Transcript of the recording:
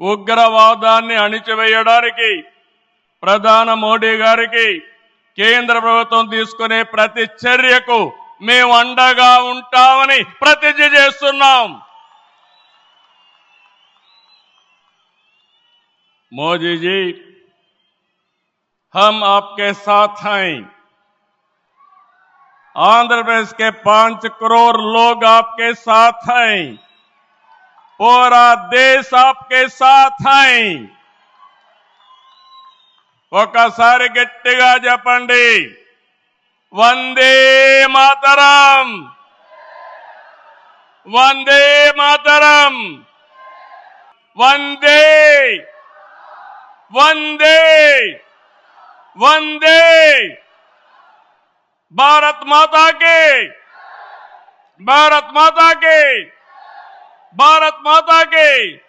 ఉగ్రవాదాన్ని అణిచివేయడానికి ప్రధాన మోడీ గారికి కేంద్ర ప్రభుత్వం తీసుకునే ప్రతి చర్యకు మేము అండగా ఉంటామని ప్రతిజ్ఞ చేస్తున్నాం मोदी जी हम आपके साथ हैं आंध्र प्रदेश के पांच करोड़ लोग आपके साथ हैं पूरा देश आपके साथ हैं ఒకసారి గట్టిగా చెప్పండి వందే మాతరం వందే మాతరం వందే వందే వందే భారత్ మాతా కి భారత్ మాతా కి ભારત માતા કે.